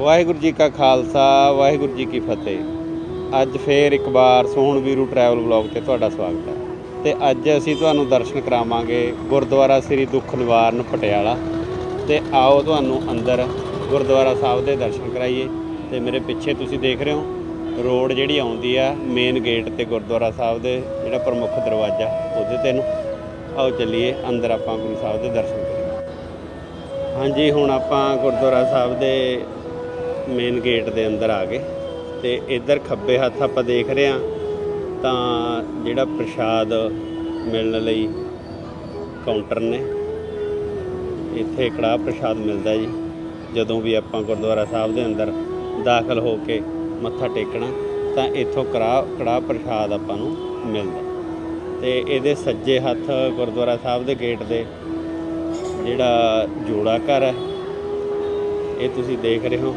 ਵਾਹਿਗੁਰੂ ਜੀ ਕਾ ਖਾਲਸਾ, ਵਾਹਿਗੁਰੂ ਜੀ ਕੀ ਫਤਿਹ। ਅੱਜ ਫੇਰ ਇੱਕ ਵਾਰ ਸੋਹਣ ਵੀਰੂ ਟਰੈਵਲ ਵਲੌਗ ਤੇ ਤੁਹਾਡਾ ਸਵਾਗਤ ਹੈ। ਤੇ ਅੱਜ ਅਸੀਂ ਤੁਹਾਨੂੰ ਦਰਸ਼ਨ ਕਰਾਵਾਂਗੇ ਗੁਰਦੁਆਰਾ ਸ੍ਰੀ ਦੁੱਖ ਨਿਵਾਰਨ ਪਟਿਆਲਾ। ਤੇ ਆਓ ਤੁਹਾਨੂੰ ਅੰਦਰ ਗੁਰਦੁਆਰਾ ਸਾਹਿਬ ਦੇ ਦਰਸ਼ਨ ਕਰਾਈਏ। ਤੇ ਮੇਰੇ ਪਿੱਛੇ ਤੁਸੀਂ ਦੇਖ ਰਹੇ ਹੋ, ਰੋਡ ਜਿਹੜੀ ਆਉਂਦੀ ਆ ਮੇਨ ਗੇਟ ਤੇ ਗੁਰਦੁਆਰਾ ਸਾਹਿਬ ਦੇ ਜਿਹੜਾ ਪ੍ਰਮੁੱਖ ਦਰਵਾਜ਼ਾ, ਉਹਦੇ ਤੇ ਨੂੰ। ਆਓ ਚੱਲੀਏ, ਅੰਦਰ ਆਪਾਂ ਗੁਰੂ ਸਾਹਿਬ ਦੇ ਦਰਸ਼ਨ ਕਰੀਏ। ਹਾਂਜੀ, ਹੁਣ ਆਪਾਂ ਗੁਰਦੁਆਰਾ ਸਾਹਿਬ ਦੇ ਮੇਨ ਗੇਟ ਦੇ ਅੰਦਰ ਆ ਗਏ। ਤੇ ਇੱਧਰ ਖੱਬੇ ਹੱਥ ਆਪਾਂ ਦੇਖ ਰਹੇ ਹਾਂ, ਤਾਂ ਜਿਹੜਾ ਪ੍ਰਸ਼ਾਦ ਮਿਲਣ ਲਈ ਕਾਊਂਟਰ ਨੇ, ਇੱਥੇ ਕੜਾਹ ਪ੍ਰਸ਼ਾਦ ਮਿਲਦਾ ਜੀ। ਜਦੋਂ ਵੀ ਆਪਾਂ ਗੁਰਦੁਆਰਾ ਸਾਹਿਬ ਦੇ ਅੰਦਰ ਦਾਖਲ ਹੋ ਕੇ ਮੱਥਾ ਟੇਕਣਾ, ਤਾਂ ਇੱਥੋਂ ਕੜਾਹ ਕੜਾਹ ਪ੍ਰਸ਼ਾਦ ਆਪਾਂ ਨੂੰ ਮਿਲਦਾ। ਤੇ ਇਹਦੇ ਸੱਜੇ ਹੱਥ ਗੁਰਦੁਆਰਾ ਸਾਹਿਬ ਦੇ ਗੇਟ ਦੇ ਜਿਹੜਾ ਜੋੜਾ ਘਰ ਹੈ, ਇਹ ਤੁਸੀਂ ਦੇਖ ਰਹੇ ਹੋ।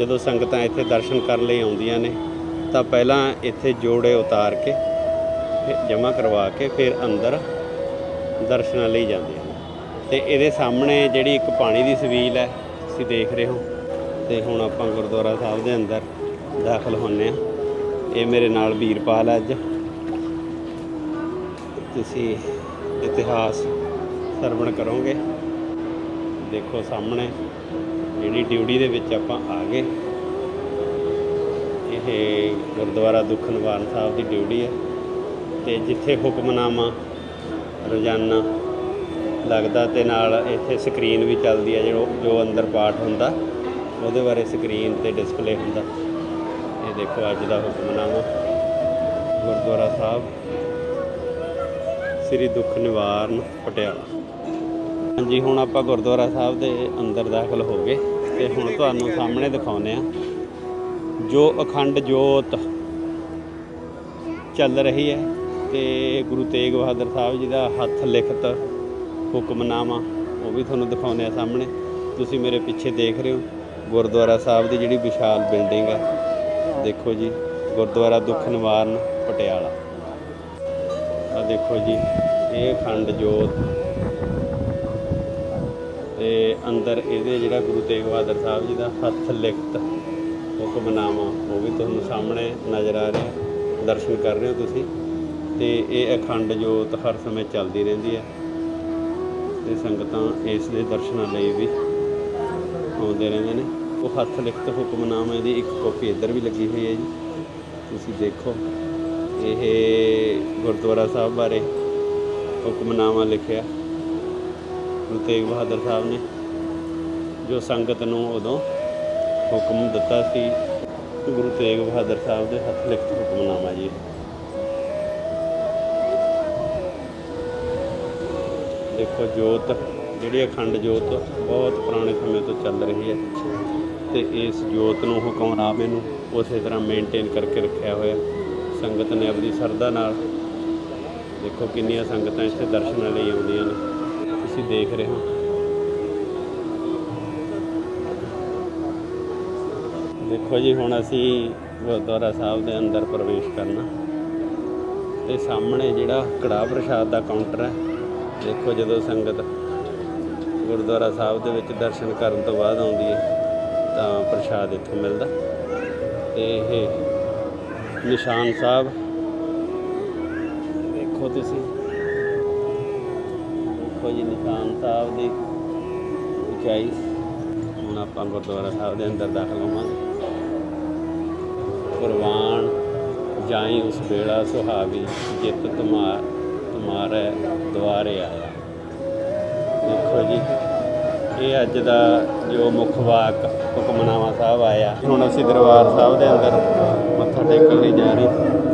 ਜਦੋਂ ਸੰਗਤਾਂ ਇੱਥੇ ਦਰਸ਼ਨ ਕਰਨ ਲਈ ਆਉਂਦੀਆਂ ਨੇ, ਤਾਂ ਪਹਿਲਾਂ ਇੱਥੇ ਜੋੜੇ ਉਤਾਰ ਕੇ ਜਮ੍ਹਾਂ ਕਰਵਾ ਕੇ ਫਿਰ ਅੰਦਰ ਦਰਸ਼ਨਾਂ ਲਈ ਜਾਂਦੇ ਹਨ। ਤੇ ਇਹਦੇ ਸਾਹਮਣੇ ਜਿਹੜੀ ਇੱਕ ਪਾਣੀ ਦੀ ਸਵੀਲ ਹੈ, ਤੁਸੀਂ ਦੇਖ ਰਹੇ ਹੋ। ਤੇ ਹੁਣ ਆਪਾਂ ਗੁਰਦੁਆਰਾ ਸਾਹਿਬ ਦੇ ਅੰਦਰ ਦਾਖਲ ਹੁੰਨੇ ਆ ਇਹ ਮੇਰੇ ਨਾਲ ਵੀਰਪਾਲ ਹੈ ਅੱਜ। ਤੁਸੀਂ ਇਤਿਹਾਸ ਸਰਵਣ ਕਰੋਗੇ। ਦੇਖੋ ਸਾਹਮਣੇ ਜਿਹੜੀ ਡਿਊਟੀ ਦੇ ਵਿੱਚ ਆਪਾਂ ਆ ਗਏ। ਇਹ ਗੁਰਦੁਆਰਾ ਦੁੱਖ ਨਿਵਾਰਨ ਸਾਹਿਬ ਦੀ ਡਿਊਟੀ ਹੈ। ਤੇ ਜਿੱਥੇ ਹੁਕਮਨਾਮਾ, ਰੋਜ਼ਾਨਾ ਲੱਗਦਾ ਤੇ ਨਾਲ ਇੱਥੇ ਸਕਰੀਨ ਵੀ ਚੱਲਦੀ ਹੈ ਜੋ ਜੋ ਅੰਦਰ ਪਾਠ ਹੁੰਦਾ, ਉਹਦੇ ਬਾਰੇ ਸਕਰੀਨ ਤੇ ਡਿਸਪਲੇ ਹੁੰਦਾ। ਇਹ ਦੇਖੋ ਅੱਜ ਦਾ ਹੁਕਮਨਾਮਾ। ਗੁਰਦੁਆਰਾ ਸਾਹਿਬ, ਸ੍ਰੀ ਦੁੱਖ ਨਿਵਾਰਨ ਪਟਿਆਲਾ। ਹਾਂਜੀ, ਹੁਣ ਆਪਾਂ ਗੁਰਦੁਆਰਾ ਸਾਹਿਬ ਦੇ ਅੰਦਰ ਦਾਖਲ ਹੋ ਗਏ। ਤੇ ਹੁਣ ਤੁਹਾਨੂੰ ਸਾਹਮਣੇ ਦਿਖਾਉਂਦੇ ਆ ਜੋ ਅਖੰਡ ਜੋਤ ਚੱਲ ਰਹੀ ਹੈ ਤੇ ਗੁਰੂ ਤੇਗ ਬਹਾਦਰ ਸਾਹਿਬ ਜੀ ਦਾ ਹੱਥ ਲਿਖਤ ਹੁਕਮਨਾਮਾ, ਉਹ ਵੀ ਤੁਹਾਨੂੰ ਦਿਖਾਉਂਦੇ ਆ ਸਾਹਮਣੇ। ਤੁਸੀਂ ਮੇਰੇ ਪਿੱਛੇ ਦੇਖ ਰਹੇ ਹੋ, ਗੁਰਦੁਆਰਾ ਸਾਹਿਬ ਦੀ ਜਿਹੜੀ ਵਿਸ਼ਾਲ ਬਿਲਡਿੰਗ ਹੈ। ਦੇਖੋ ਜੀ, ਗੁਰਦੁਆਰਾ ਦੁੱਖ ਨਿਵਾਰਨ ਪਟਿਆਲਾ। ਆ ਦੇਖੋ ਜੀ, ਇਹ ਅਖੰਡ ਜੋਤ ਅੰਦਰ ਇਹਦੇ ਜਿਹੜਾ ਗੁਰੂ ਤੇਗ ਬਹਾਦਰ ਸਾਹਿਬ ਜੀ ਦਾ ਹੱਥ ਲਿਖਤ ਹੁਕਮਨਾਮਾ, ਉਹ ਵੀ ਤੁਹਾਨੂੰ ਸਾਹਮਣੇ ਨਜ਼ਰ ਆ ਰਿਹਾ। ਦਰਸ਼ਨ ਕਰ ਰਹੇ ਹੋ ਤੁਸੀਂ। ਤੇ ਇਹ ਅਖੰਡ ਜੋਤ ਹਰ ਸਮੇਂ ਚੱਲਦੀ ਰਹਿੰਦੀ ਹੈ। ਤੇ ਸੰਗਤਾਂ ਇਸ ਦੇ ਦਰਸ਼ਨਾਂ ਲਈ ਵੀ ਆਉਂਦੇ ਰਹਿੰਦੇ ਨੇ। ਉਹ ਹੱਥ ਲਿਖਤ ਹੁਕਮਨਾਮੇ ਦੀ ਇੱਕ ਕਾਪੀ ਇੱਧਰ ਵੀ ਲੱਗੀ ਹੋਈ ਹੈ ਜੀ। ਤੁਸੀਂ ਦੇਖੋ, ਇਹ ਗੁਰਦੁਆਰਾ ਸਾਹਿਬ ਬਾਰੇ ਹੁਕਮਨਾਮਾ ਲਿਖਿਆ। ਗੁਰੂ ਤੇਗ ਬਹਾਦਰ ਸਾਹਿਬ ਨੇ ਜੋ ਸੰਗਤ ਨੂੰ ਉਦੋਂ ਹੁਕਮ ਦਿੱਤਾ ਸੀ, ਗੁਰੂ ਤੇਗ ਬਹਾਦਰ ਸਾਹਿਬ ਦੇ ਹੱਥ ਲਿਖਤ ਹੁਕਮਨਾਮਾ ਜੀ। ਦੇਖੋ ਜੋਤ, ਜਿਹੜੀ ਅਖੰਡ ਜੋਤ ਬਹੁਤ ਪੁਰਾਣੇ ਸਮੇਂ ਤੋਂ ਚੱਲ ਰਹੀ ਹੈ ਤੇ ਇਸ ਜੋਤ ਨੂੰ ਹੁਕਮਨਾਮੇ ਨੂੰ ਉਸੇ ਤਰ੍ਹਾਂ ਮੇਨਟੇਨ ਕਰਕੇ ਰੱਖਿਆ ਹੋਇਆ। ਸੰਗਤ ਨੇ ਆਪਣੀ ਸਰਦਾ ਨਾਲ, ਦੇਖੋ ਕਿੰਨੀਆਂ ਸੰਗਤਾਂ ਇੱਥੇ ਦਰਸ਼ਨਾਂ ਲਈ ਆਉਂਦੀਆਂ ਨੇ। ਤੁਸੀਂ ਦੇਖ ਰਹੇ ਹੋ। ਦੇਖੋ ਜੀ, ਹੁਣ ਅਸੀਂ ਗੁਰਦੁਆਰਾ ਸਾਹਿਬ ਦੇ ਅੰਦਰ ਪ੍ਰਵੇਸ਼ ਕਰਨਾ। ਤੇ ਸਾਹਮਣੇ ਜਿਹੜਾ ਕੜਾਹ ਪ੍ਰਸ਼ਾਦ ਦਾ ਕਾਊਂਟਰ ਹੈ, ਦੇਖੋ ਜਦੋਂ ਸੰਗਤ ਗੁਰਦੁਆਰਾ ਸਾਹਿਬ ਦੇ ਵਿੱਚ ਦਰਸ਼ਨ ਕਰਨ ਤੋਂ ਬਾਅਦ ਆਉਂਦੀ ਹੈ, ਤਾਂ ਪ੍ਰਸ਼ਾਦ ਇੱਥੋਂ ਮਿਲਦਾ। ਤੇ ਇਹ ਨਿਸ਼ਾਨ ਸਾਹਿਬ, ਦੇਖੋ ਤੁਸੀਂ। ਦੇਖੋ ਜੀ, ਨਿਸ਼ਾਨ ਸਾਹਿਬ ਦੀ ਉਚਾਈ। ਹੁਣ ਆਪਾਂ ਗੁਰਦੁਆਰਾ ਸਾਹਿਬ ਦੇ ਅੰਦਰ ਦਾਖਲ ਹੋਵਾਂਗੇ। ਕੁਰਬਾਨ ਜਾਈ ਉਸ ਵੇਲਾ ਸੁਹਾਵੀ, ਜਿਤ ਤੁਮਾਰ, ਤੁਮਾਰੇ ਦੁਆਰੇ ਆਇਆ। ਦੇਖੋ ਜੀ, ਇਹ ਅੱਜ ਦਾ ਜੋ ਮੁੱਖ ਵਾਕ ਹੁਕਮਨਾਮਾ ਸਾਹਿਬ ਆਇਆ, ਹੁਣ ਅਸੀਂ ਦਰਬਾਰ ਸਾਹਿਬ ਦੇ ਅੰਦਰ ਮੱਥਾ ਟੇਕਣ ਲਈ ਜਾ ਰਹੇ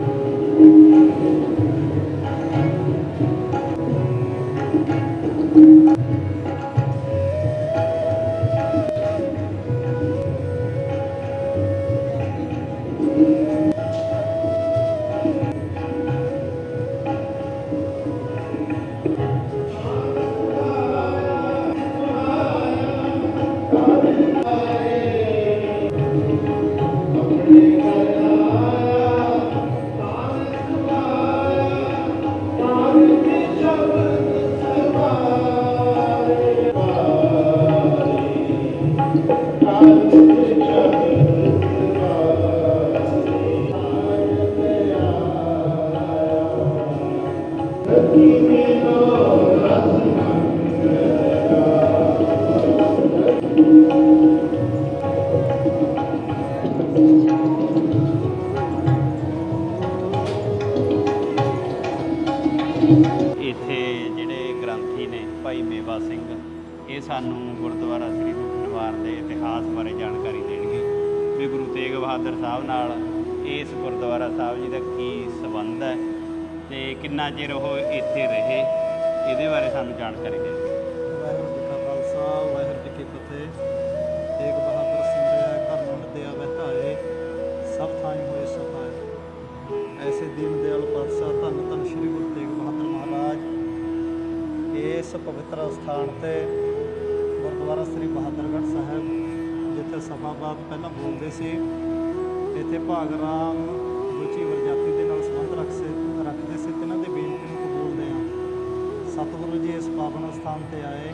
ਇਹਦੇ ਬਾਰੇ ਸਾਨੂੰ ਜਾਣਕਾਰੀ ਦੇਣਗੇ ਵਾਹਿਗੁਰੂ ਜੀ ਕਾ ਖਾਲਸਾ, ਵਾਹਿਗੁਰੂ ਜੀ ਕੀ ਫਤਿਹ। ਤੇਗ ਬਹਾਦਰ ਸਿੰਘ ਦੇ ਘਰ ਮੁੰਡ ਦਿਆ ਬਹਿਤਾਏ ਸਭ ਥਾਈਂ ਹੋਏ ਸਫਾਏ ਐਸੇ ਦੀਨ ਦਿਆਲ ਪਾਤਸ਼ਾਹ ਧੰਨ ਧੰਨ ਸ੍ਰੀ ਗੁਰੂ ਤੇਗ ਬਹਾਦਰ ਮਹਾਰਾਜ, ਇਸ ਪਵਿੱਤਰ ਸਥਾਨ ਤੇ ਗੁਰਦੁਆਰਾ ਸ੍ਰੀ ਬਹਾਦਰਗੜ੍ਹ ਸਾਹਿਬ, ਜਿੱਥੇ ਸਭਾਬਾਦ ਪਹਿਲਾਂ ਬੋਲਦੇ ਸੀ, ਇੱਥੇ ਭਾਗ ਰਾਮ ਰੁਚੀ ਵਰਜਾਤੀ ਦੇ ਨਾਲ ਸੰਬੰਧ ਰੱਖਦੇ ਸਤਿਗੁਰੂ ਜੀ ਇਸ ਪਾਵਨ ਸਥਾਨ ਤੇ ਆਏ।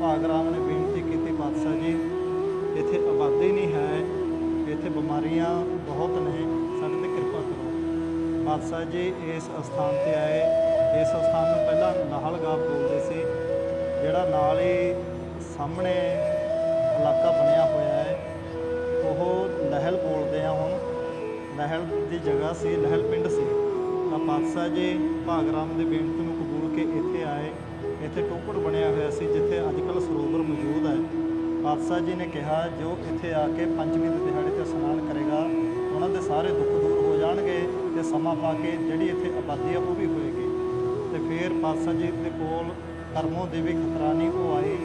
ਭਾਗ ਰਾਮ ਨੇ ਬੇਨਤੀ ਕੀਤੀ ਪਾਤਸ਼ਾਹ ਜੀ, ਇੱਥੇ ਆਬਾਦੀ ਨਹੀਂ ਹੈ, ਇੱਥੇ ਬਿਮਾਰੀਆਂ ਬਹੁਤ ਨੇ, ਸਾਡੇ ਤੇ ਕਿਰਪਾ ਕਰੋ। ਪਾਤਸ਼ਾਹ ਜੀ ਇਸ ਸਥਾਨ ਤੇ ਆਏ। ਇਸ ਸਥਾਨ ਨੂੰ ਪਹਿਲਾਂ ਨਾਹਲ ਗਾਵ ਬੋਲਦੇ ਸੀ, ਜਿਹੜਾ ਨਾਲ ਹੀ ਸਾਹਮਣੇ ਇਲਾਕਾ ਬਣਿਆ ਹੋਇਆ ਹੈ। ਉਹ ਲਹਿਲ ਬੋਲਦੇ ਆ ਹੁਣ। ਲਹਿਲ ਦੀ ਜਗ੍ਹਾ ਸੀ, ਲਹਿਲ ਪਿੰਡ ਸੀ। ਤਾਂ ਪਾਤਸ਼ਾਹ ਜੀ, ਭਾਗ ਰਾਮ ਦੀ ਬੇਨਤੀ ਨੂੰ ਕੇ ਇੱਥੇ ਆਏ। ਇੱਥੇ ਟੋਕੜ ਬਣਿਆ ਹੋਇਆ ਸੀ, ਜਿੱਥੇ ਅੱਜ ਕੱਲ੍ਹ ਸਰੋਵਰ ਮੌਜੂਦ ਹੈ। ਪਾਤਸ਼ਾਹ ਜੀ ਨੇ ਕਿਹਾ, ਜੋ ਇੱਥੇ ਆ ਕੇ ਪੰਚਮੀ ਦੇ ਦਿਹਾੜੇ ਤੇ ਇਸ਼ਨਾਨ ਕਰੇਗਾ, ਉਹਨਾਂ ਦੇ ਸਾਰੇ ਦੁੱਖ ਦੂਰ ਹੋ ਜਾਣਗੇ ਤੇ ਸਮਾਂ ਪਾ ਕੇ ਜਿਹੜੀ ਇੱਥੇ ਆਬਾਦੀ ਆ ਉਹ ਵੀ ਹੋਏਗੀ। ਤੇ ਫਿਰ ਪਾਤਸ਼ਾਹ ਜੀ ਦੇ ਕੋਲ ਕਰਮੋ ਦੇਵੀ ਖਤਰਾਨੀ ਉਹ ਆਈ।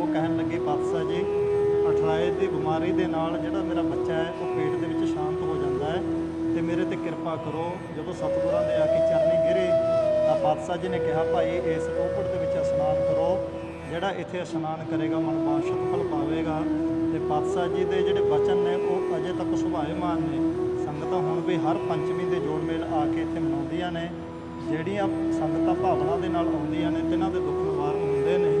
ਉਹ ਕਹਿਣ ਲੱਗੇ ਪਾਤਸ਼ਾਹ ਜੀ ਅਠਰਾਏ ਦੀ ਬਿਮਾਰੀ ਦੇ ਨਾਲ ਜਿਹੜਾ ਮੇਰਾ ਬੱਚਾ ਹੈ, ਉਹ ਪੇਟ ਦੇ ਵਿੱਚ ਸ਼ਾਂਤ ਹੋ ਜਾਂਦਾ ਹੈ ਤੇ ਮੇਰੇ ਤੇ ਕਿਰਪਾ ਕਰੋ, ਜਦੋਂ ਸਤਿਗੁਰਾਂ ਦੇ ਆ ਕੇ ਚਰਨੀ ਗਿਰੇ ਤਾਂ ਪਾਤਸ਼ਾਹ ਜੀ ਨੇ ਕਿਹਾ, ਭਾਈ, ਇਸ ਟੋਪੜ ਦੇ ਵਿੱਚ ਇਸ਼ਨਾਨ ਕਰੋ। ਜਿਹੜਾ ਇੱਥੇ ਇਸ਼ਨਾਨ ਕਰੇਗਾ ਮਨ ਬਾਸ਼ਤ ਫਲ ਪਾਵੇਗਾ। ਤੇ ਪਾਤਸ਼ਾਹ ਜੀ ਦੇ ਜਿਹੜੇ ਬਚਨ ਨੇ, ਉਹ ਅਜੇ ਤੱਕ ਸੁਭਾਏਮਾਨ ਨੇ। ਸੰਗਤਾਂ ਹੁਣ ਵੀ ਹਰ ਪੰਚਮੀ ਦੇ ਜੋੜ ਮੇਲ ਆ ਕੇ ਇੱਥੇ ਮਨਾਉਂਦੀਆਂ ਨੇ। ਜਿਹੜੀਆਂ ਸੰਗਤਾਂ ਭਾਵਨਾ ਦੇ ਨਾਲ ਆਉਂਦੀਆਂ ਨੇ ਤੇ ਦੇ ਦੁੱਖ ਨਿਵਾਰਨ ਹੁੰਦੇ ਨੇ।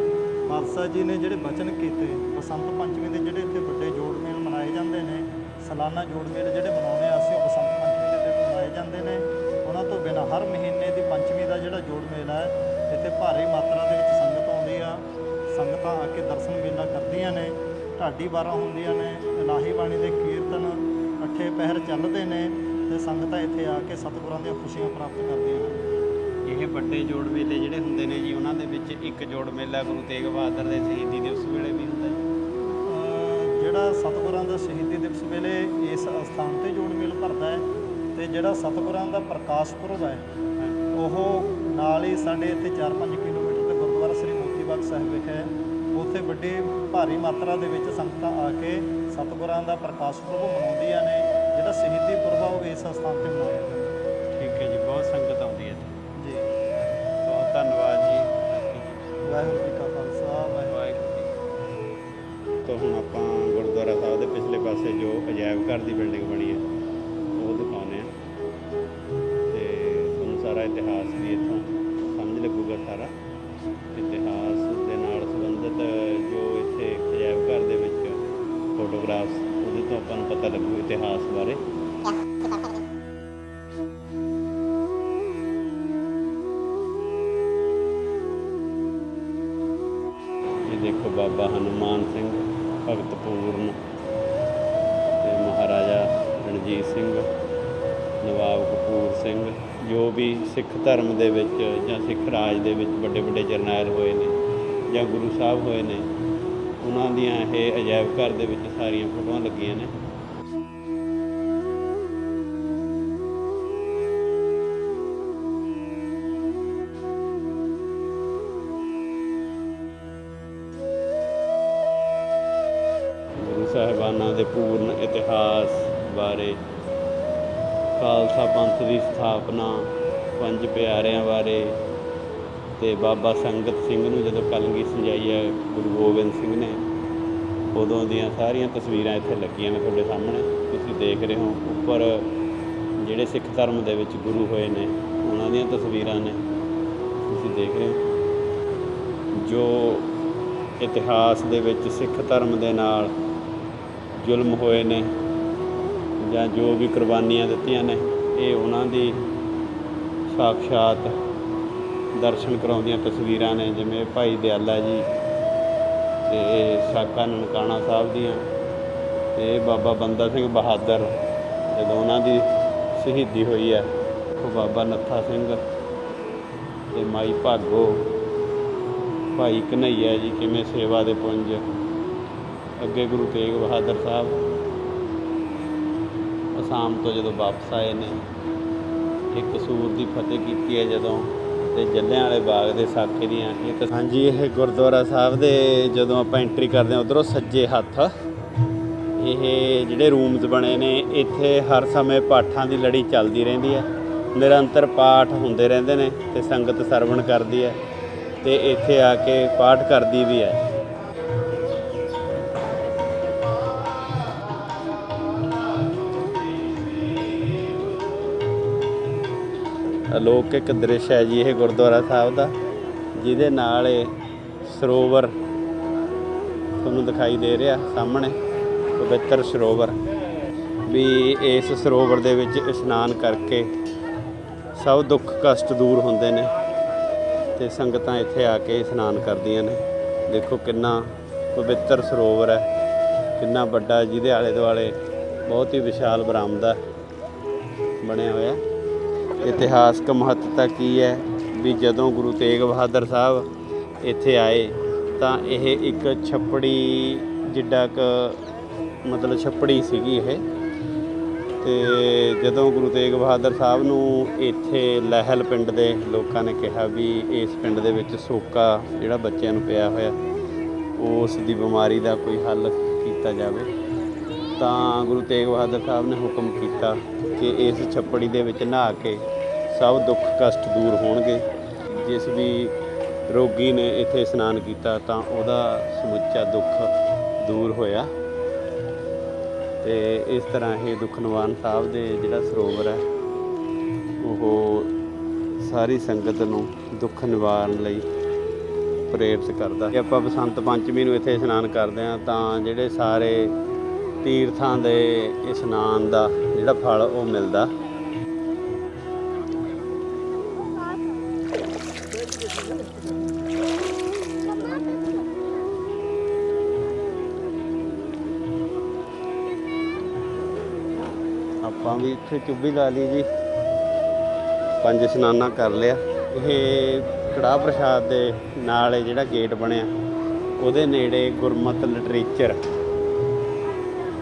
ਪਾਤਸ਼ਾਹ ਜੀ ਨੇ ਜਿਹੜੇ ਬਚਨ ਕੀਤੇ, ਬਸੰਤ ਪੰਚਮੀ ਦੇ ਜਿਹੜੇ ਇੱਥੇ ਵੱਡੇ ਜੋੜ ਮੇਲ ਮਨਾਏ ਜਾਂਦੇ ਨੇ, ਸਾਲਾਨਾ ਜੋੜ ਮੇਲ ਜਿਹੜੇ ਮਨਾਉਂਦੇ ਆ, ਅਸੀਂ ਹਰ ਮਹੀਨੇ ਦੀ ਪੰਚਮੀ ਦਾ ਜਿਹੜਾ ਜੋੜ ਮੇਲਾ ਹੈ ਇੱਥੇ ਭਾਰੀ ਮਾਤਰਾ ਦੇ ਵਿੱਚ ਸੰਗਤ ਆਉਂਦੀ ਆ। ਸੰਗਤਾਂ ਆ ਕੇ ਦਰਸ਼ਨ ਮੇਲਾ ਕਰਦੀਆਂ ਨੇ ਢਾਡੀ ਬਾਰਾਂ ਹੁੰਦੀਆਂ ਨੇ ਇਲਾਹੀ ਬਾਣੀ ਦੇ ਕੀਰਤਨ ਇਕੱਠੇ ਪਹਿਰ ਚੱਲਦੇ ਨੇ ਤੇ ਸੰਗਤਾਂ ਇੱਥੇ ਆ ਕੇ ਸਤਿਗੁਰਾਂ ਦੀਆਂ ਖੁਸ਼ੀਆਂ ਪ੍ਰਾਪਤ ਕਰਦੀਆਂ ਨੇ। ਇਹ ਵੱਡੇ ਜੋੜ ਮੇਲੇ ਜਿਹੜੇ ਹੁੰਦੇ ਨੇ ਜੀ ਉਹਨਾਂ ਦੇ ਵਿੱਚ ਇੱਕ ਜੋੜ ਮੇਲਾ ਗੁਰੂ ਤੇਗ ਬਹਾਦਰ ਦੇ ਸ਼ਹੀਦੀ ਦਿਵਸ ਵੇਲੇ ਵੀ ਹੁੰਦਾ ਅਹ ਜਿਹੜਾ ਸਤਿਗੁਰਾਂ ਦਾ ਸ਼ਹੀਦੀ ਦਿਵਸ ਵੇਲੇ ਇਸ ਸਥਾਨ ਤੇ ਜੋੜ ਮੇਲ ਭਰਦਾ ਹੈ ਤੇ ਜਿਹੜਾ ਸਤਿਗੁਰਾਂ ਦਾ ਪ੍ਰਕਾਸ਼ ਪੁਰਬ ਹੈ ਉਹ ਨਾਲ ਹੀ ਸਾਡੇ ਇੱਥੇ 4-5 ਕਿਲੋਮੀਟਰ ਤੇ ਗੁਰਦੁਆਰਾ ਸ੍ਰੀ ਮੋਤੀ ਬਾਗ ਸਾਹਿਬ ਵਿਖੇ ਉੱਥੇ ਵੱਡੀ ਭਾਰੀ ਮਾਤਰਾ ਦੇ ਵਿੱਚ ਸੰਗਤਾਂ ਆ ਕੇ ਸਤਿਗੁਰਾਂ ਦਾ ਪ੍ਰਕਾਸ਼ ਪੁਰਬ ਮਨਾਉਂਦੀਆਂ ਨੇ। ਜਿਹੜਾ ਸ਼ਹੀਦੀ ਪੁਰਬ ਆ ਉਹ ਇਸ ਸਥਾਨ ਤੇ ਮਨਾਇਆ ਜਾਂਦਾ ਠੀਕ ਹੈ ਜੀ ਬਹੁਤ ਸੰਗਤ ਆਉਂਦੀ ਹੈ। ਜੀ। ਬਹੁਤ ਧੰਨਵਾਦ ਜੀ। ਵਾਹਿਗੁਰੂ ਜੀ ਕਾ ਖਾਲਸਾ ਵਾਹਿਗੁਰੂ ਜੀ ਤੋਂ ਹੁਣ ਆਪਾਂ ਗੁਰਦੁਆਰਾ ਸਾਹਿਬ ਦੇ ਪਿਛਲੇ ਪਾਸੇ ਜੋ ਅਜਾਇਬ ਘਰ ਦੀ ਬਿਲਡਿੰਗ ਬਣੀ ਪਤਾ ਲੱਗੂ ਇਤਿਹਾਸ ਬਾਰੇ। ਇਹ ਦੇਖੋ ਬਾਬਾ ਹਨੂਮਾਨ ਸਿੰਘ, ਭਗਤ ਪੂਰਨ ਤੇ ਮਹਾਰਾਜਾ ਰਣਜੀਤ ਸਿੰਘ, ਨਵਾਬ ਕਪੂਰ ਸਿੰਘ, ਜੋ ਵੀ ਸਿੱਖ ਧਰਮ ਦੇ ਵਿੱਚ ਜਾਂ ਸਿੱਖ ਰਾਜ ਦੇ ਵਿੱਚ ਵੱਡੇ ਵੱਡੇ ਜਰਨੈਲ ਹੋਏ ਨੇ ਜਾਂ ਗੁਰੂ ਸਾਹਿਬ ਹੋਏ ਨੇ, ਉਹਨਾਂ ਦੀਆਂ ਇਹ ਅਜਾਇਬ ਘਰ ਦੇ ਵਿੱਚ ਸਾਰੀਆਂ ਫੋਟੋਆਂ ਲੱਗੀਆਂ ਨੇ। ਤੇ ਬਾਬਾ ਸੰਗਤ ਸਿੰਘ ਨੂੰ ਜਦੋਂ ਕਲਗੀ ਸੰਜਾਈ ਹੈ, ਗੁਰੂ ਗੋਬਿੰਦ ਸਿੰਘ ਨੇ, ਉਦੋਂ ਦੀਆਂ ਸਾਰੀਆਂ ਤਸਵੀਰਾਂ ਇੱਥੇ ਲੱਗੀਆਂ ਨੇ ਤੁਹਾਡੇ ਸਾਹਮਣੇ। ਤੁਸੀਂ ਦੇਖ ਰਹੇ ਹੋ, ਉੱਪਰ ਜਿਹੜੇ ਸਿੱਖ ਧਰਮ ਦੇ ਵਿੱਚ ਗੁਰੂ ਹੋਏ ਨੇ, ਉਹਨਾਂ ਦੀਆਂ ਤਸਵੀਰਾਂ ਨੇ। ਤੁਸੀਂ ਦੇਖ ਰਹੇ ਹੋ। ਜੋ ਇਤਿਹਾਸ ਦੇ ਵਿੱਚ ਸਿੱਖ ਧਰਮ ਦੇ ਨਾਲ ਜ਼ੁਲਮ ਹੋਏ ਨੇ, ਜਾਂ ਜੋ ਵੀ ਕੁਰਬਾਨੀਆਂ ਦਿੱਤੀਆਂ ਨੇ, ਇਹ ਉਹਨਾਂ ਦੀ ਸਾਖਸ਼ਾਤ ਦਰਸ਼ਨ ਕਰਾਉਂਦੀਆਂ ਤਸਵੀਰਾਂ ਨੇ, ਜਿਵੇਂ ਭਾਈ ਦਿਆਲਾ ਜੀ ਤੇ ਸਾਕਾ ਨਨਕਾਣਾ ਸਾਹਿਬ ਦੀਆਂ ਤੇ ਬਾਬਾ ਬੰਦਾ ਸਿੰਘ ਬਹਾਦਰ, ਜਦੋਂ ਉਹਨਾਂ ਦੀ ਸ਼ਹੀਦੀ ਹੋਈ ਹੈ, ਉਹ ਬਾਬਾ ਨੱਥਾ ਸਿੰਘ ਤੇ ਮਾਈ ਭਾਗੋ, ਭਾਈ ਕਨਈਆ ਜੀ ਕਿਵੇਂ ਸੇਵਾ ਦੇ ਪੁੰਜ, ਅੱਗੇ ਗੁਰੂ ਤੇਗ ਬਹਾਦਰ ਸਾਹਿਬ ਅਸਾਮ ਤੋਂ ਜਦੋਂ ਵਾਪਸ ਆਏ ਨੇ, ਇੱਕ ਸੂਰ ਦੀ ਫਤਿਹ ਕੀਤੀ ਹੈ ਜਦੋਂ ਤੇ ਜੱਲਿਆਂ ਵਾਲੇ ਬਾਗ ਦੇ ਸਾਕੇ ਦੀਆਂ ਇਹ ਤਾਂ ਹਾਂਜੀ, ਇਹ ਗੁਰਦੁਆਰਾ ਸਾਹਿਬ ਦੇ ਜਦੋਂ ਆਪਾਂ ਐਂਟਰੀ ਕਰਦੇ ਹਾਂ, ਉਧਰੋਂ ਸੱਜੇ ਹੱਥ। ਇਹ ਜਿਹੜੇ ਰੂਮਸ ਬਣੇ ਨੇ, ਇੱਥੇ ਹਰ ਸਮੇਂ ਪਾਠਾਂ ਦੀ ਲੜੀ ਚੱਲਦੀ ਰਹਿੰਦੀ ਹੈ। ਨਿਰੰਤਰ ਪਾਠ ਹੁੰਦੇ ਰਹਿੰਦੇ ਨੇ ਤੇ ਸੰਗਤ ਸਰਵਣ ਕਰਦੀ ਹੈ ਤੇ ਇੱਥੇ ਆ ਕੇ ਪਾਠ ਕਰਦੀ ਵੀ ਹੈ। ਅਲੌਕਿਕ ਦ੍ਰਿਸ਼ ਹੈ ਜੀ ਇਹ ਗੁਰਦੁਆਰਾ ਸਾਹਿਬ ਦਾ, ਜਿਹਦੇ ਨਾਲ ਇਹ ਸਰੋਵਰ ਤੁਹਾਨੂੰ ਦਿਖਾਈ ਦੇ ਰਿਹਾ ਸਾਹਮਣੇ, ਪਵਿੱਤਰ ਸਰੋਵਰ। ਵੀ ਇਸ ਸਰੋਵਰ ਦੇ ਵਿੱਚ ਇਸ਼ਨਾਨ ਕਰਕੇ ਸਭ ਦੁੱਖ ਕਸ਼ਟ ਦੂਰ ਹੁੰਦੇ ਨੇ ਤੇ ਸੰਗਤਾਂ ਇੱਥੇ ਆ ਕੇ ਇਸ਼ਨਾਨ ਕਰਦੀਆਂ ਨੇ। ਦੇਖੋ ਕਿੰਨਾ ਪਵਿੱਤਰ ਸਰੋਵਰ ਹੈ, ਕਿੰਨਾ ਵੱਡਾ ਜਿਹਦੇ ਆਲੇ ਦੁਆਲੇ ਬਹੁਤ ਹੀ ਵਿਸ਼ਾਲ ਬਰਾਮਦਾ ਬਣਿਆ ਹੋਇਆ। ਇਤਿਹਾਸਕ ਮਹੱਤਤਾ ਕੀ ਹੈ? ਵੀ ਜਦੋਂ ਗੁਰੂ ਤੇਗ ਬਹਾਦਰ ਸਾਹਿਬ ਇੱਥੇ ਆਏ, ਤਾਂ ਇਹ ਇੱਕ ਛੱਪੜੀ ਜਿੱਡਾ ਕ ਮਤਲਬ ਛੱਪੜੀ ਸੀਗੀ ਇਹ। ਤੇ ਜਦੋਂ ਗੁਰੂ ਤੇਗ ਬਹਾਦਰ ਸਾਹਿਬ ਨੂੰ ਇੱਥੇ ਲਹਿਲ ਪਿੰਡ ਦੇ ਲੋਕਾਂ ਨੇ ਕਿਹਾ ਵੀ ਇਸ ਪਿੰਡ ਦੇ ਵਿੱਚ ਸੋਕਾ ਜਿਹੜਾ ਬੱਚਿਆਂ ਨੂੰ ਪਿਆ ਹੋਇਆ, ਉਸ ਦੀ ਬਿਮਾਰੀ ਦਾ ਕੋਈ ਹੱਲ ਕੀਤਾ ਜਾਵੇ। ਤਾਂ ਗੁਰੂ ਤੇਗ ਬਹਾਦਰ ਸਾਹਿਬ ਨੇ ਹੁਕਮ ਕੀਤਾ ਕਿ ਇਸ ਛੱਪੜੀ ਦੇ ਵਿੱਚ ਨਹਾ ਕੇ ਸਭ ਦੁੱਖ ਕਸ਼ਟ ਦੂਰ ਹੋਣਗੇ। ਜਿਸ ਵੀ ਰੋਗੀ ਨੇ ਇੱਥੇ ਇਸ਼ਨਾਨ ਕੀਤਾ ਤਾਂ ਉਹਦਾ ਸਮੁੱਚਾ ਦੁੱਖ ਦੂਰ ਹੋਇਆ। ਤੇ ਇਸ ਤਰ੍ਹਾਂ ਇਹ ਦੁੱਖ ਨਿਵਾਰਨ ਸਾਹਿਬ ਦੇ ਜਿਹੜਾ ਸਰੋਵਰ ਹੈ, ਉਹ ਸਾਰੀ ਸੰਗਤ ਨੂੰ ਦੁੱਖ ਨਿਵਾਰਨ ਲਈ ਪ੍ਰੇਰਿਤ ਕਰਦਾ ਜੇ ਆਪਾਂ ਬਸੰਤ ਪੰਚਮੀ ਨੂੰ ਇੱਥੇ ਇਸ਼ਨਾਨ ਕਰਦੇ ਹਾਂ ਤਾਂ ਜਿਹੜੇ ਸਾਰੇ ਤੀਰਥਾਂ ਦੇ ਇਸ਼ਨਾਨ ਦਾ ਜਿਹੜਾ ਫਲ ਉਹ ਮਿਲਦਾ। ਆਪਾਂ ਵੀ ਇੱਥੇ ਚੁੱਭੀ ਲਾ ਲਈ ਜੀ। ਪੰਜ ਇਸ਼ਨਾਨਾ ਕਰ ਲਿਆ। ਇਹ ਕੜਾਹ ਪ੍ਰਸ਼ਾਦ ਦੇ ਨਾਲ ਜਿਹੜਾ ਗੇਟ ਬਣਿਆ, ਉਹਦੇ ਨੇੜੇ ਗੁਰਮਤ ਲਿਟਰੇਚਰ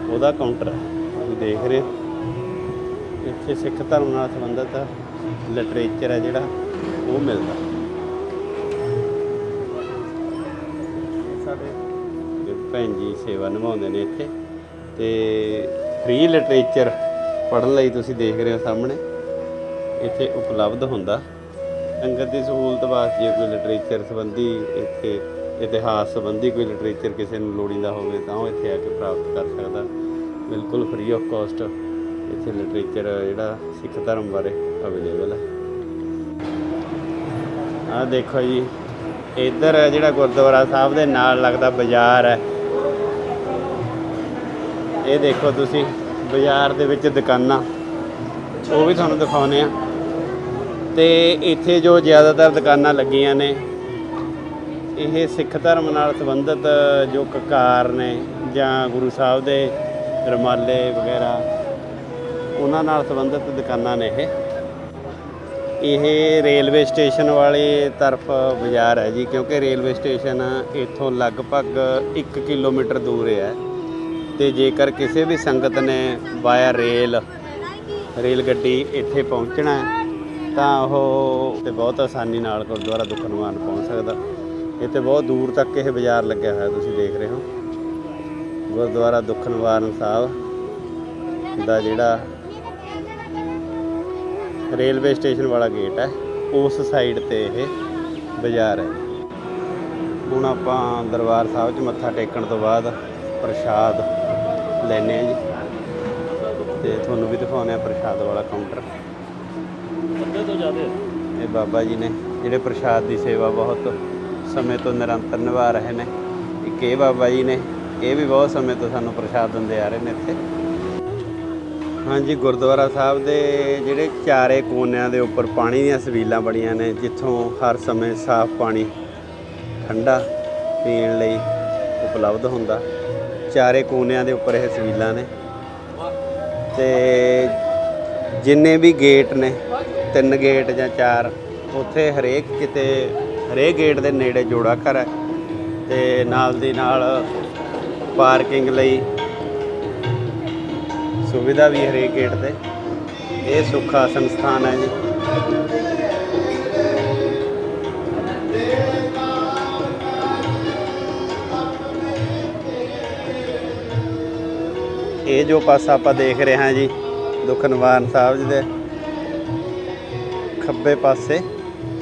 ਉਹਦਾ ਕਾਊਂਟਰ ਤੁਸੀਂ ਦੇਖ ਰਹੇ ਹੋ। ਇੱਥੇ ਸਿੱਖ ਧਰਮ ਨਾਲ ਸੰਬੰਧਿਤ ਲਿਟਰੇਚਰ ਹੈ ਜਿਹੜਾ, ਉਹ ਮਿਲਦਾ। ਸਾਡੇ ਭੈਣ ਜੀ ਸੇਵਾ ਨਿਭਾਉਂਦੇ ਨੇ ਇੱਥੇ। ਤੇ ਫ੍ਰੀ ਲਿਟਰੇਚਰ ਪੜ੍ਹਨ ਲਈ ਤੁਸੀਂ ਦੇਖ ਰਹੇ ਹੋ ਸਾਹਮਣੇ। ਇੱਥੇ ਉਪਲਬਧ ਹੁੰਦਾ। ਸੰਗਤ ਦੀ ਸਹੂਲਤ ਵਾਸਤੇ ਜੇ ਕੋਈ ਲਿਟਰੇਚਰ ਸੰਬੰਧੀ ਇੱਥੇ ਇਤਿਹਾਸ ਸੰਬੰਧੀ ਕੋਈ ਲਿਟਰੇਚਰ ਕਿਸੇ ਨੂੰ ਲੋੜੀਂਦਾ ਹੋਵੇ ਤਾਂ ਉਹ ਇੱਥੇ ਆ ਕੇ ਪ੍ਰਾਪਤ ਕਰ ਸਕਦਾ। ਬਿਲਕੁਲ ਫ੍ਰੀ ਆਫ ਕਾਸਟ ਇੱਥੇ ਲਿਟਰੇਚਰ ਜਿਹੜਾ ਸਿੱਖ ਧਰਮ ਬਾਰੇ ਅਵੇਲੇਬਲ ਹੈ। ਆਹ ਦੇਖੋ ਜੀ, ਇੱਧਰ ਜਿਹੜਾ ਗੁਰਦੁਆਰਾ ਸਾਹਿਬ ਦੇ ਨਾਲ ਲੱਗਦਾ ਬਾਜ਼ਾਰ ਹੈ। ਇਹ ਦੇਖੋ ਤੁਸੀਂ, ਬਾਜ਼ਾਰ ਦੇ ਵਿੱਚ ਦੁਕਾਨਾਂ, ਉਹ ਵੀ ਤੁਹਾਨੂੰ ਦਿਖਾਉਨੇ ਆ ਤੇ ਇੱਥੇ ਜੋ ਜ਼ਿਆਦਾਤਰ ਦੁਕਾਨਾਂ ਲੱਗੀਆਂ ਨੇ ਇਹ ਸਿੱਖ ਧਰਮ ਨਾਲ ਸੰਬੰਧਿਤ ਜੋ ਕਕਾਰ ਨੇ ਜਾਂ ਗੁਰੂ ਸਾਹਿਬ ਦੇ ਰਮਾਲੇ ਵਗੈਰਾ, ਉਹਨਾਂ ਨਾਲ ਸੰਬੰਧਿਤ ਦੁਕਾਨਾਂ ਨੇ ਇਹ। ਇਹ ਰੇਲਵੇ ਸਟੇਸ਼ਨ ਵਾਲੇ ਤਰਫ ਬਾਜ਼ਾਰ ਹੈ ਜੀ, ਕਿਉਂਕਿ ਰੇਲਵੇ ਸਟੇਸ਼ਨ ਇੱਥੋਂ ਲਗਭਗ 1 ਕਿਲੋਮੀਟਰ ਦੂਰ ਹੈ। ਤੇ ਜੇਕਰ ਕਿਸੇ ਵੀ ਸੰਗਤ ਨੇ ਵਾਇਆ ਰੇਲ ਰੇਲ ਗੱਡੀ ਇੱਥੇ ਪਹੁੰਚਣਾ ਤਾਂ ਉਹ ਤੇ ਬਹੁਤ ਆਸਾਨੀ ਨਾਲ ਗੁਰਦੁਆਰਾ ਦੁੱਖ ਨਿਵਾਰਨ ਪਹੁੰਚ ਸਕਦਾ। ਇੱਥੇ ਬਹੁਤ ਦੂਰ ਤੱਕ ਇਹ ਬਾਜ਼ਾਰ ਲੱਗਿਆ ਹੋਇਆ ਤੁਸੀਂ ਦੇਖ ਰਹੇ ਹੋ। ਗੁਰਦੁਆਰਾ ਦੁੱਖ ਨਿਵਾਰਨ ਸਾਹਿਬ ਦਾ ਜਿਹੜਾ ਰੇਲਵੇ ਸਟੇਸ਼ਨ ਵਾਲਾ ਗੇਟ ਹੈ ਉਸ ਸਾਈਡ ਤੇ ਇਹ ਬਾਜ਼ਾਰ ਹੈ। ਹੁਣ ਆਪਾਂ ਦਰਬਾਰ ਸਾਹਿਬ 'ਚ ਮੱਥਾ ਟੇਕਣ ਤੋਂ ਬਾਅਦ ਪ੍ਰਸ਼ਾਦ ਲੈਨੇ ਆ ਜੀ। ਤੇ ਤੁਹਾਨੂੰ ਵੀ ਦਿਖਾਉਂਦੇ ਆ ਪ੍ਰਸ਼ਾਦ ਵਾਲਾ ਕਾਊਂਟਰ। ਅੱਧੇ ਤੋਂ ਜ਼ਿਆਦਾ ਇਹ ਬਾਬਾ ਜੀ ਨੇ ਜਿਹੜੇ ਪ੍ਰਸ਼ਾਦ ਦੀ ਸੇਵਾ ਬਹੁਤ ਸਮੇਂ ਤੋਂ ਨਿਰੰਤਰ ਨਿਭਾ ਰਹੇ ਨੇ। ਇੱਕ ਇਹ ਬਾਬਾ ਜੀ ਨੇ, ਇਹ ਵੀ ਬਹੁਤ ਸਮੇਂ ਤੋਂ ਸਾਨੂੰ ਪ੍ਰਸ਼ਾਦ ਦਿੰਦੇ ਆ ਰਹੇ ਨੇ ਇੱਥੇ। ਹਾਂਜੀ, ਗੁਰਦੁਆਰਾ ਸਾਹਿਬ ਦੇ ਜਿਹੜੇ ਚਾਰੇ ਕੋਨਿਆਂ ਦੇ ਉੱਪਰ ਪਾਣੀ ਦੀਆਂ ਸਬੀਲਾਂ ਬਣੀਆਂ ਨੇ, ਜਿੱਥੋਂ ਹਰ ਸਮੇਂ ਸਾਫ਼ ਪਾਣੀ ਠੰਡਾ ਪੀਣ ਲਈ ਉਪਲਬਧ ਹੁੰਦਾ। ਚਾਰੇ ਕੋਨਿਆਂ ਦੇ ਉੱਪਰ ਇਹ ਸਬੀਲਾਂ ਨੇ। ਤੇ ਜਿੰਨੇ ਵੀ ਗੇਟ ਨੇ, ਤਿੰਨ ਗੇਟ ਜਾਂ ਚਾਰ, ਉੱਥੇ ਹਰੇਕ ਕਿਤੇ ਹਰੇਕ ਗੇਟ ਦੇ ਨੇੜੇ ਜੋੜਾ ਘਰ ਹੈ ਤੇ ਨਾਲ ਦੀ ਨਾਲ ਪਾਰਕਿੰਗ ਲਈ ਸੁਵਿਧਾ ਵੀ ਹਰੇਕ ਗੇਟ ਤੇ। ਇਹ ਸੁੱਖ ਆਸਨ ਸਥਾਨ ਹੈ ਜੀ। ਇਹ ਜੋ ਪਾਸਾ ਆਪਾਂ ਦੇਖ ਰਹੇ ਹਾਂ ਜੀ ਦੁੱਖ ਨਿਵਾਰਨ ਸਾਹਿਬ ਜੀ ਦੇ ਖੱਬੇ ਪਾਸੇ,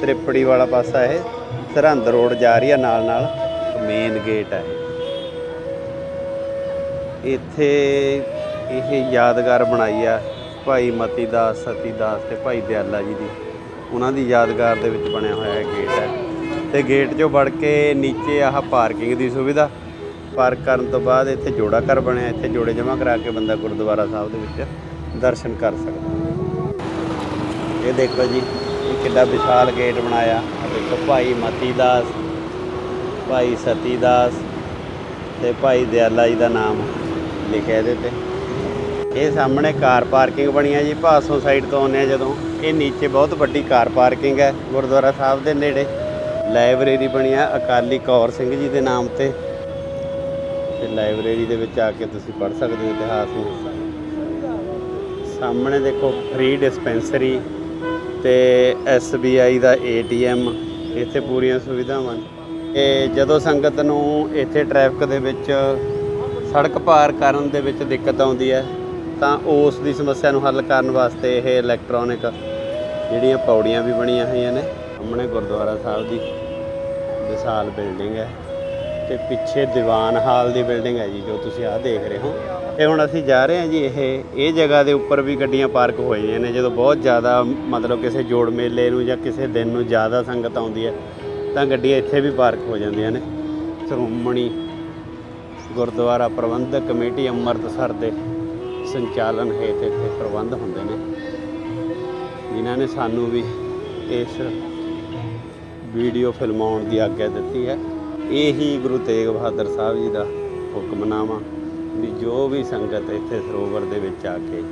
ਤ੍ਰਿਪੜੀ ਵਾਲਾ ਪਾਸਾ ਇਹ। ਸਰਹੰਦ ਰੋਡ ਜਾ ਰਹੀ ਆ, ਨਾਲ ਨਾਲ ਮੇਨ ਗੇਟ ਹੈ ਇੱਥੇ ਇਹ ਯਾਦਗਾਰ ਬਣਾਈ ਆ ਭਾਈ ਮਤੀ ਦਾਸ ਸਤੀ ਦਾਸ ਤੇ ਭਾਈ ਦਿਆਲਾ ਜੀ ਦੀ। ਉਹਨਾਂ ਦੀ ਯਾਦਗਾਰ ਦੇ ਵਿੱਚ ਬਣਿਆ ਹੋਇਆ ਗੇਟ ਹੈ ਤੇ ਗੇਟ 'ਚੋਂ ਵੜ ਕੇ ਨੀਚੇ ਆਹ ਪਾਰਕਿੰਗ ਦੀ ਸੁਵਿਧਾ। ਪਾਰਕ ਕਰਨ ਤੋਂ ਬਾਅਦ ਇੱਥੇ ਜੋੜਾ ਘਰ ਬਣਿਆ, ਇੱਥੇ ਜੋੜੇ ਜਮ੍ਹਾਂ ਕਰਾ ਕੇ ਬੰਦਾ ਗੁਰਦੁਆਰਾ ਸਾਹਿਬ ਦੇ ਵਿੱਚ ਦਰਸ਼ਨ ਕਰ ਸਕਦਾ। ਇਹ ਦੇਖੋ ਜੀ, ਇਹ ਕਿੰਨਾ ਵਿਸ਼ਾਲ ਗੇਟ ਬਣਾਇਆ। ਦੇਖੋ ਭਾਈ ਮਤੀ ਦਾਸ ਭਾਈ ਸਤੀ ਦਾਸ ਤੇ ਭਾਈ ਦਿਆਲਾ ਜੀ ਦਾ ਨਾਮ ਲਿਖਿਆ ਇਹਦੇ ਤੇ। ਇਹ ਸਾਹਮਣੇ ਕਾਰ ਪਾਰਕਿੰਗ ਬਣੀ ਹੈ ਜੀ ਭਾਸੋਂ ਸਾਈਡ ਤੋਂ ਆਉਂਦੇ ਆ ਜਦੋਂ। ਇਹ ਨੀਚੇ ਬਹੁਤ ਵੱਡੀ ਕਾਰ ਪਾਰਕਿੰਗ ਹੈ, ਗੁਰਦੁਆਰਾ ਸਾਹਿਬ ਦੇ ਨੇੜੇ। ਲਾਇਬ੍ਰੇਰੀ ਬਣੀ ਹੈ ਅਕਾਲੀ ਕੌਰ ਸਿੰਘ ਜੀ ਦੇ ਨਾਮ ਤੇ। ਤੇ ਲਾਇਬ੍ਰੇਰੀ ਦੇ ਵਿੱਚ ਆ ਕੇ ਤੁਸੀਂ ਪੜ੍ਹ ਸਕਦੇ ਹੋ ਇਤਿਹਾਸ ਨੂੰ। ਸਾਹਮਣੇ ਦੇਖੋ ਫ੍ਰੀ ਡਿਸਪੈਂਸਰੀ। ਤੇ SBI ਦਾ ATM ਇੱਥੇ ਪੂਰੀਆਂ ਸੁਵਿਧਾਵਾਂ ਨੇ। ਤੇ ਜਦੋਂ ਸੰਗਤ ਨੂੰ ਇੱਥੇ ਟ੍ਰੈਫਿਕ ਦੇ ਵਿੱਚ ਸੜਕ ਪਾਰ ਕਰਨ ਦੇ ਵਿੱਚ ਦਿੱਕਤ ਆਉਂਦੀ ਹੈ, ਤਾਂ ਉਸ ਦੀ ਸਮੱਸਿਆ ਨੂੰ ਹੱਲ ਕਰਨ ਵਾਸਤੇ ਇਹ ਇਲੈਕਟ੍ਰੋਨਿਕ ਜਿਹੜੀਆਂ ਪੌੜੀਆਂ ਵੀ ਬਣੀਆਂ ਹੋਈਆਂ ਨੇ। ਸਾਹਮਣੇ ਗੁਰਦੁਆਰਾ ਸਾਹਿਬ ਦੀ ਵਿਸ਼ਾਲ ਬਿਲਡਿੰਗ ਹੈ। ਤੇ ਪਿੱਛੇ ਦੀਵਾਨ ਹਾਲ ਦੀ ਬਿਲਡਿੰਗ ਹੈ ਜੀ, ਜੋ ਤੁਸੀਂ ਆਹ ਦੇਖ ਰਹੇ ਹੋ। ਤੇ ਹੁਣ ਅਸੀਂ ਜਾ ਰਹੇ ਹਾਂ ਜੀ, ਇਹ ਇਹ ਜਗ੍ਹਾ ਦੇ ਉੱਪਰ ਵੀ ਗੱਡੀਆਂ ਪਾਰਕ ਹੋਈਆਂ ਨੇ, ਜਦੋਂ ਬਹੁਤ ਜ਼ਿਆਦਾ ਮਤਲਬ ਕਿਸੇ ਜੋੜ ਮੇਲੇ ਨੂੰ ਜਾਂ ਕਿਸੇ ਦਿਨ ਨੂੰ ਜ਼ਿਆਦਾ ਸੰਗਤ ਆਉਂਦੀ ਹੈ, ਤਾਂ ਗੱਡੀਆਂ ਇੱਥੇ ਵੀ ਪਾਰਕ ਹੋ ਜਾਂਦੀਆਂ ਨੇ। ਸ਼੍ਰੋਮਣੀ ਗੁਰਦੁਆਰਾ ਪ੍ਰਬੰਧਕ ਕਮੇਟੀ, ਅੰਮ੍ਰਿਤਸਰ ਦੇ ਸੰਚਾਲਨ ਹੇਠ ਇੱਥੇ ਪ੍ਰਬੰਧ ਹੁੰਦੇ ਨੇ। ਜਿਨ੍ਹਾਂ ਨੇ ਸਾਨੂੰ ਵੀ ਇਸ ਵੀਡੀਓ ਫਿਲਮਾਉਣ ਦੀ ਆਗਿਆ ਦਿੱਤੀ ਹੈ। ਇਹੀ ਗੁਰੂ ਤੇਗ ਬਹਾਦਰ ਸਾਹਿਬ ਜੀ ਦਾ ਹੁਕਮਨਾਮਾ ਵੀ ਜੋ ਵੀ ਸੰਗਤ ਇੱਥੇ ਸਰੋਵਰ ਦੇ ਵਿੱਚ ਆ ਕੇ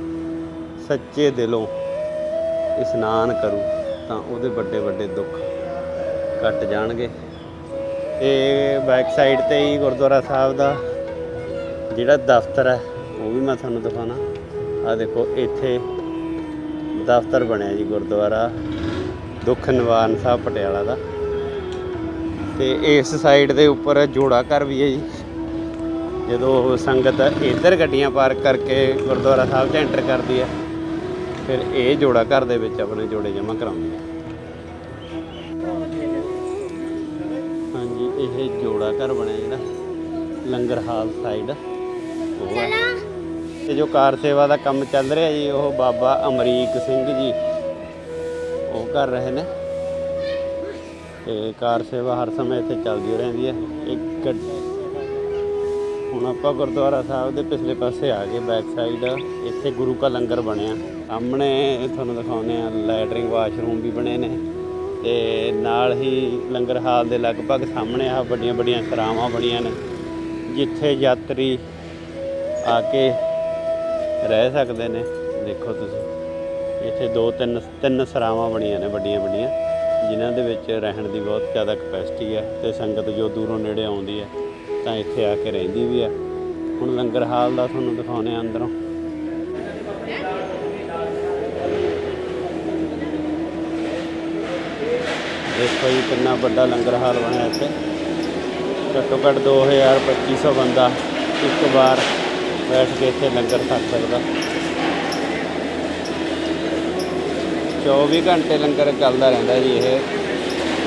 ਸੱਚੇ ਦਿਲੋਂ ਇਸ਼ਨਾਨ ਕਰੂ, ਤਾਂ ਉਹਦੇ ਵੱਡੇ ਵੱਡੇ ਦੁੱਖ ਕੱਟ ਜਾਣਗੇ। ਤੇ ਬੈਕ ਸਾਈਡ ਤੇ ਹੀ ਗੁਰਦੁਆਰਾ ਸਾਹਿਬ ਦਾ ਜਿਹੜਾ ਦਫ਼ਤਰ ਹੈ, ਉਹ ਵੀ ਮੈਂ ਤੁਹਾਨੂੰ ਦਿਖਾਣਾ ਆ ਦੇਖੋ, ਇੱਥੇ ਦਫ਼ਤਰ ਬਣਿਆ ਜੀ ਗੁਰਦੁਆਰਾ ਦੁੱਖ ਨਿਵਾਰਨ ਸਾਹਿਬ ਪਟਿਆਲਾ ਦਾ। ਤੇ ਇਸ ਸਾਈਡ ਦੇ ਉੱਪਰ ਜੋੜਾ ਘਰ ਵੀ ਹੈ ਜੀ। ਜਦੋਂ ਸੰਗਤ ਇੱਧਰ ਗੱਡੀਆਂ ਪਾਰਕ ਕਰਕੇ ਗੁਰਦੁਆਰਾ ਸਾਹਿਬ 'ਚ ਐਂਟਰ ਕਰਦੀ ਹੈ ਫਿਰ ਇਹ ਜੋੜਾ ਘਰ ਦੇ ਵਿੱਚ ਆਪਣੇ ਜੋੜੇ ਜਮ੍ਹਾਂ ਕਰਾਉਂਦੀ ਹੈ। ਹਾਂਜੀ ਇਹ ਜੋੜਾ ਘਰ ਬਣਿਆ ਜਿਹੜਾ ਲੰਗਰ ਹਾਲ ਸਾਈਡ ਉਹ ਹੈ। ਤੇ ਜੋ ਕਾਰ ਸੇਵਾ ਦਾ ਕੰਮ ਚੱਲ ਰਿਹਾ ਜੀ ਉਹ ਬਾਬਾ ਅਮਰੀਕ ਸਿੰਘ ਜੀ ਉਹ ਕਰ ਰਹੇ ਨੇ। ਤੇ ਕਾਰ ਸੇਵਾ ਹਰ ਸਮੇਂ ਇੱਥੇ ਚੱਲਦੀ ਰਹਿੰਦੀ ਹੈ। ਇੱਕ ਹੁਣ ਆਪਾਂ ਗੁਰਦੁਆਰਾ ਸਾਹਿਬ ਦੇ ਪਿਛਲੇ ਪਾਸੇ ਆ ਗਏ ਬੈਕ ਸਾਈਡ ਇੱਥੇ ਗੁਰੂ ਕਾ ਲੰਗਰ ਬਣਿਆ। ਸਾਹਮਣੇ ਤੁਹਾਨੂੰ ਦਿਖਾਉਂਦੇ ਆ ਲੈਟਰਿੰਗ ਵਾਸ਼ਰੂਮ ਵੀ ਬਣੇ ਨੇ। ਤੇ ਨਾਲ ਹੀ ਲੰਗਰ ਹਾਲ ਦੇ ਲਗਭਗ ਸਾਹਮਣੇ ਆ ਵੱਡੀਆਂ ਵੱਡੀਆਂ ਸਰਾਵਾਂ ਬਣੀਆਂ ਨੇ। ਜਿੱਥੇ ਯਾਤਰੀ ਆ ਕੇ ਰਹਿ ਸਕਦੇ ਨੇ। ਦੇਖੋ ਤੁਸੀਂ, ਇੱਥੇ ਦੋ ਤਿੰਨ ਤਿੰਨ ਸਰਾਵਾਂ ਬਣੀਆਂ ਨੇ ਵੱਡੀਆਂ ਵੱਡੀਆਂ ਜਿਨ੍ਹਾਂ ਦੇ ਵਿੱਚ ਰਹਿਣ ਦੀ ਬਹੁਤ ਜ਼ਿਆਦਾ ਕਪੈਸਿਟੀ ਹੈ ਤੇ ਸੰਗਤ ਜੋ ਦੂਰੋਂ ਨੇੜੇ ਆਉਂਦੀ ਹੈ ਤਾਂ ਇੱਥੇ ਆ ਕੇ ਰਹਿੰਦੀ ਵੀ ਹੈ। ਹੁਣ ਲੰਗਰ ਹਾਲ ਦਾ ਤੁਹਾਨੂੰ ਦਿਖਾਉਂਦੇ ਆ ਅੰਦਰੋਂ। ਦੇਖੋ ਜੀ ਕਿੰਨਾ ਵੱਡਾ ਲੰਗਰ ਹਾਲ ਬਣਿਆ ਇੱਥੇ। ਘੱਟੋ ਘੱਟ 2000 2500 ਬੰਦਾ ਇੱਕ ਵਾਰ ਬੈਠ ਕੇ ਇੱਥੇ ਲੰਗਰ ਛਕ ਸਕਦਾ। 24 ਘੰਟੇ ਲੰਗਰ ਚੱਲਦਾ ਰਹਿੰਦਾ ਜੀ ਇਹ।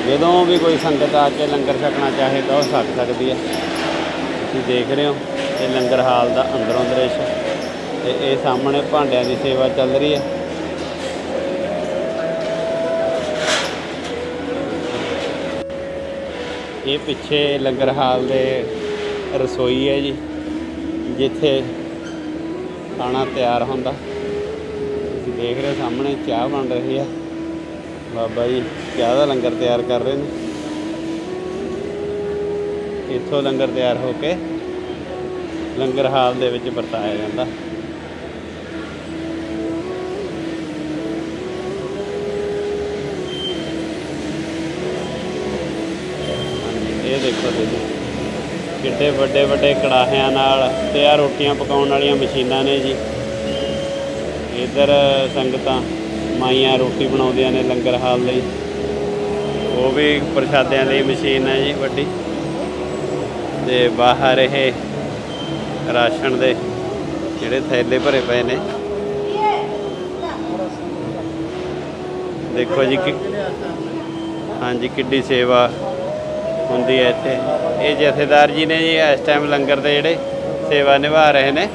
ਜਦੋਂ ਵੀ ਕੋਈ ਸੰਗਤ ਆ ਕੇ ਲੰਗਰ ਛਕਣਾ ਚਾਹੇ ਤਾਂ ਉਹ ਛਕ ਸਕਦੀ ਹੈ ਤੁਸੀਂ ਦੇਖ ਰਹੇ ਹੋ, ਇਹ ਲੰਗਰ ਹਾਲ ਦਾ ਅੰਦਰੋਂ ਦ੍ਰਿਸ਼ ਤੇ ਇਹ ਸਾਹਮਣੇ ਭਾਂਡਿਆਂ ਦੀ ਸੇਵਾ ਚੱਲ ਰਹੀ ਹੈ ਇਹ ਪਿੱਛੇ ਲੰਗਰ ਹਾਲ ਦੇ ਰਸੋਈ ਹੈ ਜੀ, ਜਿੱਥੇ ਖਾਣਾ ਤਿਆਰ ਹੁੰਦਾ। ਤੁਸੀਂ ਦੇਖ ਰਹੇ ਹੋ ਸਾਹਮਣੇ ਚਾਹ ਬਣ ਰਹੀ ਆ। ਬਾਬਾ ਜੀ ਚਾਹ ਦਾ ਲੰਗਰ ਤਿਆਰ ਕਰ ਰਹੇ ਨੇ। ਇੱਥੋਂ ਲੰਗਰ ਤਿਆਰ ਹੋ ਕੇ ਲੰਗਰ ਹਾਲ ਦੇ ਵਿੱਚ ਵਰਤਾਇਆ ਜਾਂਦਾ। ਹਾਂਜੀ, ਇਹ ਦੇਖੋ ਤੁਸੀਂ। ਕਿੱਡੇ ਵੱਡੇ ਵੱਡੇ ਕੜਾਹਿਆਂ ਨਾਲ ਤੇ ਆ ਰੋਟੀਆਂ ਪਕਾਉਣ ਵਾਲੀਆਂ ਮਸ਼ੀਨਾਂ ਨੇ ਜੀ। ਇਧਰ ਸੰਗਤਾਂ ਮਾਈਆਂ ਰੋਟੀ ਬਣਾਉਂਦੀਆਂ ਨੇ ਲੰਗਰ ਹਾਲ ਲਈ। ਉਹ ਵੀ ਪ੍ਰਸ਼ਾਦਿਆਂ ਲਈ ਮਸ਼ੀਨ ਹੈ ਜੀ ਵੱਡੀ। ਤੇ ਬਾਹਰ ਇਹ ਰਾਸ਼ਨ ਦੇ ਜਿਹੜੇ ਥੈਲੇ ਭਰੇ ਪਏ ਨੇ। ਦੇਖੋ ਜੀ ਕਿ ਹਾਂਜੀ, ਕਿੱਡੀ ਸੇਵਾ ਹੁੰਦੀ ਹੈ ਇੱਥੇ। ਇਹ ਜਥੇਦਾਰ ਜੀ ਨੇ ਜੀ ਇਸ ਟਾਈਮ ਲੰਗਰ ਦੇ ਜਿਹੜੇ ਸੇਵਾ ਨਿਭਾ ਰਹੇ ਨੇ।